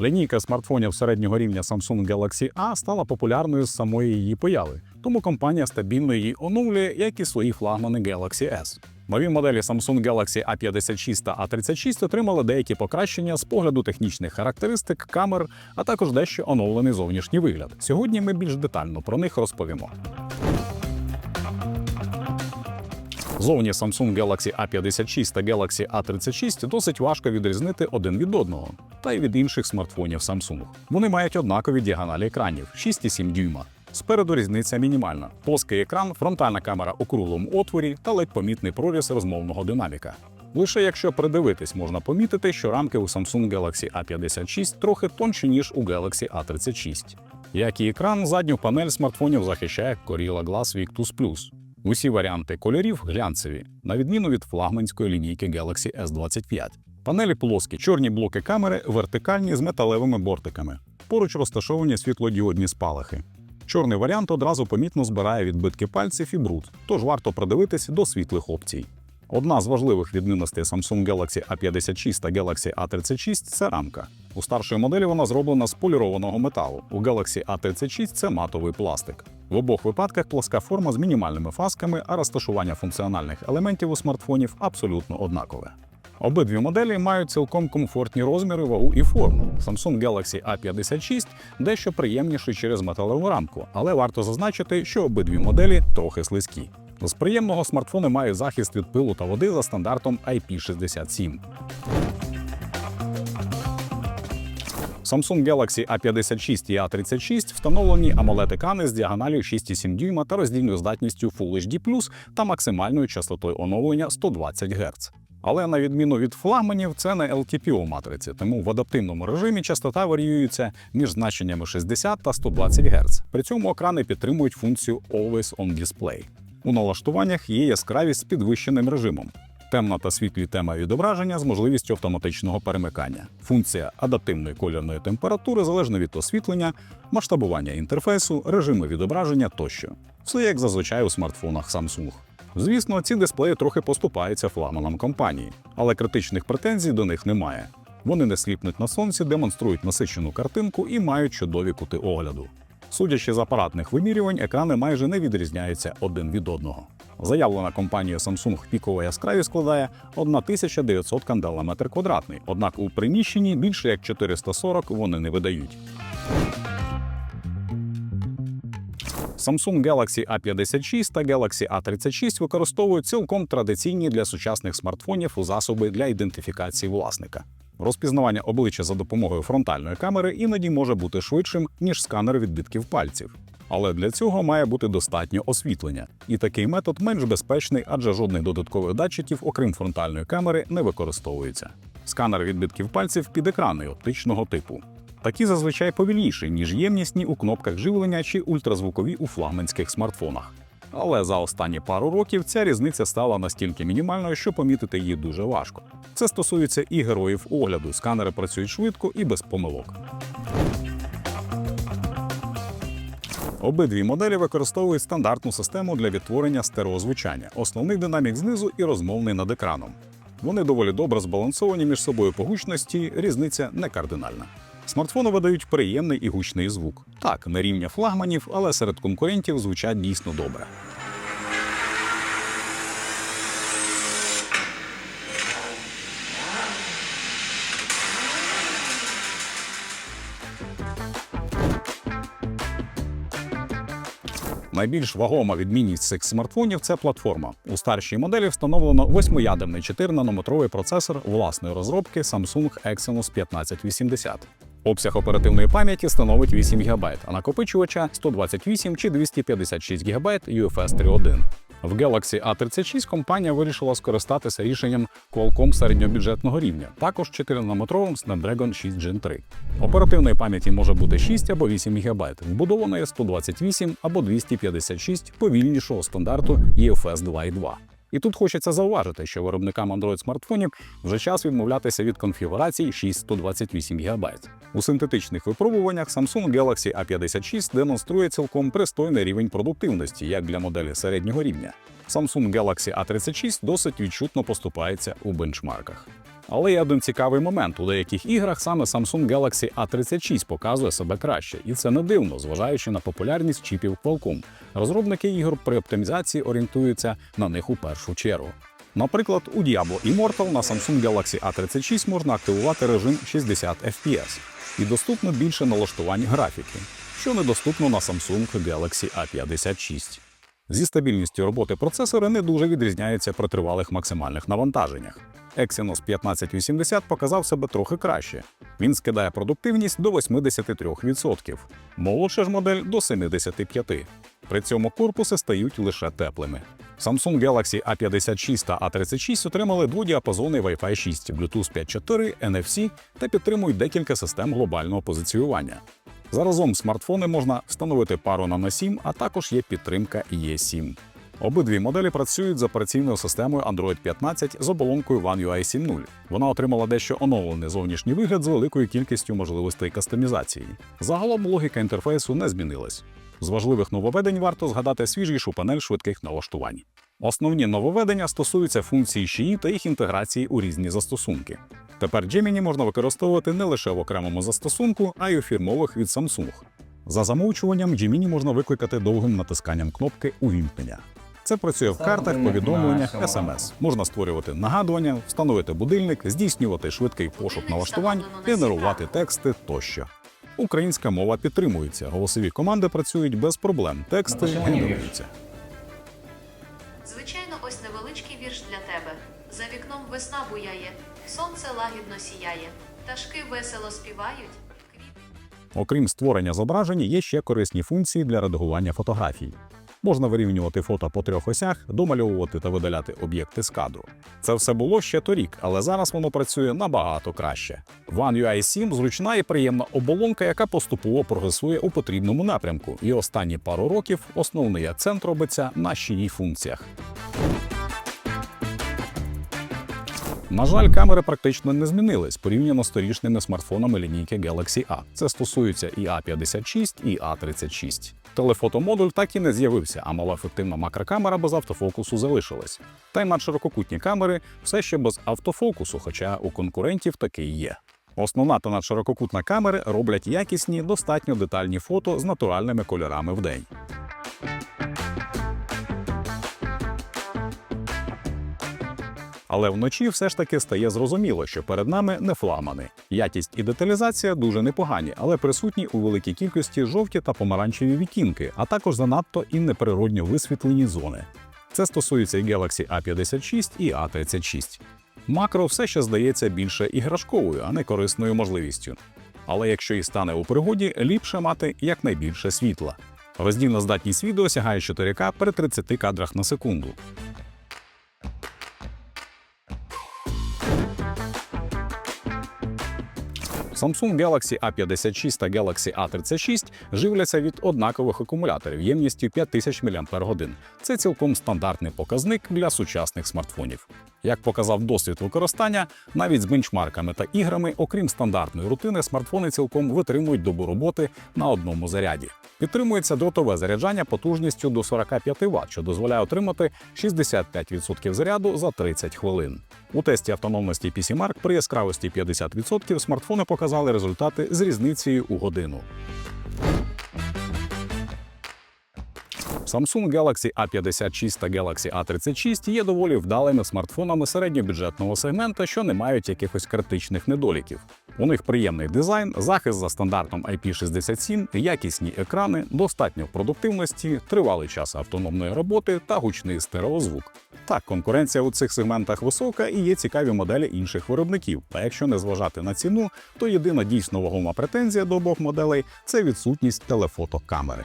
Лінійка смартфонів середнього рівня Samsung Galaxy A стала популярною з самої її появи, тому компанія стабільно її оновлює, як і свої флагмани Galaxy S. Нові моделі Samsung Galaxy A56 та A36 отримали деякі покращення з погляду технічних характеристик, камер, а також дещо оновлений зовнішній вигляд. Сьогодні ми більш детально про них розповімо. Зовні Samsung Galaxy A56 та Galaxy A36 досить важко відрізнити один від одного, та й від інших смартфонів Samsung. Вони мають однакові діагоналі екранів 6,7 дюйма. Спереду різниця мінімальна: плоский екран, фронтальна камера у круглому отворі та ледь помітний проріз розмовного динаміка. Лише якщо придивитись, можна помітити, що рамки у Samsung Galaxy A56 трохи тонші, ніж у Galaxy A36. Як і екран, задню панель смартфонів захищає Gorilla Glass Victus Plus. Усі варіанти кольорів глянцеві, на відміну від флагманської лінійки Galaxy S25. Панелі плоскі, чорні блоки камери вертикальні з металевими бортиками. Поруч розташовані світлодіодні спалахи. Чорний варіант одразу помітно збирає відбитки пальців і бруд, тож варто придивитись до світлих опцій. Одна з важливих відмінностей Samsung Galaxy A56 та Galaxy A36 це рамка. У старшої моделі вона зроблена з полірованого металу. У Galaxy A36 це матовий пластик. В обох випадках плоска форма з мінімальними фасками, а розташування функціональних елементів у смартфонів абсолютно однакове. Обидві моделі мають цілком комфортні розміри, вагу і форму. Samsung Galaxy A56 дещо приємніший через металеву рамку, але варто зазначити, що обидві моделі трохи слизькі. З приємного смартфони мають захист від пилу та води за стандартом IP67. Samsung Galaxy A56 і A36 встановлені amoled екрани з діагональю 6,7 дюйма та роздільною здатністю Full HD+, та максимальною частотою оновлення 120 Гц. Але на відміну від флагманів, це не LTPO матриці, тому в адаптивному режимі частота варіюється між значеннями 60 та 120 Гц. При цьому екрани підтримують функцію Always on Display. У налаштуваннях є яскравість з підвищеним режимом. Темна та світлі тема відображення з можливістю автоматичного перемикання. Функція адаптивної кольорної температури залежно від освітлення, масштабування інтерфейсу, режими відображення тощо. Все як зазвичай у смартфонах Samsung. Звісно, ці дисплеї трохи поступаються флагманам компанії, але критичних претензій до них немає. Вони не сліпнуть на сонці, демонструють насичену картинку і мають чудові кути огляду. Судячи з апаратних вимірювань, екрани майже не відрізняються один від одного. Заявлена компанією Samsung пікова яскравість складає 1900 кандел на метр квадратний, однак у приміщенні більше як 440 вони не видають. Samsung Galaxy A56 та Galaxy A36 використовують цілком традиційні для сучасних смартфонів засоби для ідентифікації власника. Розпізнавання обличчя за допомогою фронтальної камери іноді може бути швидшим, ніж сканер відбитків пальців. Але для цього має бути достатньо освітлення, і такий метод менш безпечний, адже жодних додаткових датчиків, окрім фронтальної камери, не використовується. Сканер відбитків пальців підекранний оптичного типу. Такі зазвичай повільніші, ніж ємнісні у кнопках живлення чи ультразвукові у флагманських смартфонах. Але за останні пару років ця різниця стала настільки мінімальною, що помітити її дуже важко. Це стосується і героїв огляду. Сканери працюють швидко і без помилок. Обидві моделі використовують стандартну систему для відтворення стереозвучання, основний динамік знизу і розмовний над екраном. Вони доволі добре збалансовані між собою по гучності, різниця не кардинальна. Смартфони видають приємний і гучний звук. Так, не рівня флагманів, але серед конкурентів звучать дійсно добре. Найбільш вагома відмінність цих смартфонів це платформа. У старшій моделі встановлено восьмиядерний 4-нанометровий процесор власної розробки Samsung Exynos 1580. Обсяг оперативної пам'яті становить 8 ГБ, а накопичувача 128 чи 256 ГБ UFS 3.1. В Galaxy A36 компанія вирішила скористатися рішенням Qualcomm середньобюджетного рівня, також 4-нанометровим Snapdragon 6 Gen 3. Оперативної пам'яті може бути 6 або 8 ГБ, вбудованої 128 або 256 повільнішого стандарту UFS 2.2. І тут хочеться зауважити, що виробникам Android смартфонів вже час відмовлятися від конфігурації 6128 ГБ. У синтетичних випробуваннях Samsung Galaxy A56 демонструє цілком пристойний рівень продуктивності як для моделі середнього рівня. Samsung Galaxy A36 досить відчутно поступається у бенчмарках. Але є один цікавий момент: у деяких іграх саме Samsung Galaxy A36 показує себе краще, і це не дивно, зважаючи на популярність чіпів Qualcomm. Розробники ігор при оптимізації орієнтуються на них у першу чергу. Наприклад, у Diablo Immortal на Samsung Galaxy A36 можна активувати режим 60 FPS і доступно більше налаштувань графіки, що недоступно на Samsung Galaxy A56. Зі стабільністю роботи процесори не дуже відрізняється при тривалих максимальних навантаженнях. Exynos 1580 показав себе трохи краще. Він скидає продуктивність до 83%, молодша ж модель до 75%. При цьому корпуси стають лише теплими. Samsung Galaxy A56 та A36 отримали дводіапазонний Wi-Fi 6, Bluetooth 5.4, NFC та підтримують декілька систем глобального позиціювання. Заразом смартфони можна встановити пару на на 7, а також є підтримка E7. Обидві моделі працюють з операційною системою Android 15 з оболонкою One UI 7.0. Вона отримала дещо оновлений зовнішній вигляд з великою кількістю можливостей кастомізації. Загалом логіка інтерфейсу не змінилась. З важливих нововведень варто згадати свіжішу панель швидких налаштувань. Основні нововведення стосуються функцій ШІІ та їх інтеграції у різні застосунки. Тепер Gemini можна використовувати не лише в окремому застосунку, а й у фірмових від Samsung. За замовчуванням Gemini можна викликати довгим натисканням кнопки увімкнення. Це працює в картах, повідомленнях, SMS. Можна створювати нагадування, встановити будильник, здійснювати швидкий пошук налаштувань, генерувати тексти тощо. Українська мова підтримується, голосові команди працюють без проблем, тексти генеруються. За вікном весна буяє, сонце лагідно сіяє, пташки весело співають. Окрім створення зображень, є ще корисні функції для редагування фотографій. Можна вирівнювати фото по трьох осях, домальовувати та видаляти об'єкти з кадру. Це все було ще торік, але зараз воно працює набагато краще. One UI 7 зручна і приємна оболонка, яка поступово прогресує у потрібному напрямку. І останні пару років основний акцент робиться на ще функціях. На жаль, камери практично не змінились порівняно з торішніми смартфонами лінійки Galaxy A. Це стосується і A56, і A36. Телефотомодуль так і не з'явився, а малоефективна макрокамера без автофокусу залишилась. Та й надширококутні камери все ще без автофокусу, хоча у конкурентів таки є. Основна та надширококутна камери роблять якісні, достатньо детальні фото з натуральними кольорами в день. Але вночі все ж таки стає зрозуміло, що перед нами не флагмани. Якість і деталізація дуже непогані, але присутні у великій кількості жовті та помаранчеві відтінки, а також занадто і неприродньо висвітлені зони. Це стосується і Galaxy A56 і A36. Макро все ще здається більше іграшковою, а не корисною можливістю. Але якщо і стане у пригоді, ліпше мати якнайбільше світла. Роздільна здатність відео сягає 4К при 30 кадрах на секунду. Samsung Galaxy A56 та Galaxy A36 живляться від однакових акумуляторів ємністю 5000 мАч. Це цілком стандартний показник для сучасних смартфонів. Як показав досвід використання, навіть з бенчмарками та іграми, окрім стандартної рутини, смартфони цілком витримують добу роботи на одному заряді. Підтримується дротове заряджання потужністю до 45 Вт, що дозволяє отримати 65% заряду за 30 хвилин. У тесті автономності PC-Mark при яскравості 50% смартфони показали результати з різницею у годину. Samsung Galaxy A56 та Galaxy A36 є доволі вдалими смартфонами середньобюджетного сегмента, що не мають якихось критичних недоліків. У них приємний дизайн, захист за стандартом IP67, якісні екрани, достатньо продуктивності, тривалий час автономної роботи та гучний стереозвук. Так, конкуренція у цих сегментах висока і є цікаві моделі інших виробників. Та якщо не зважати на ціну, то єдина дійсно вагома претензія до обох моделей це відсутність телефотокамери.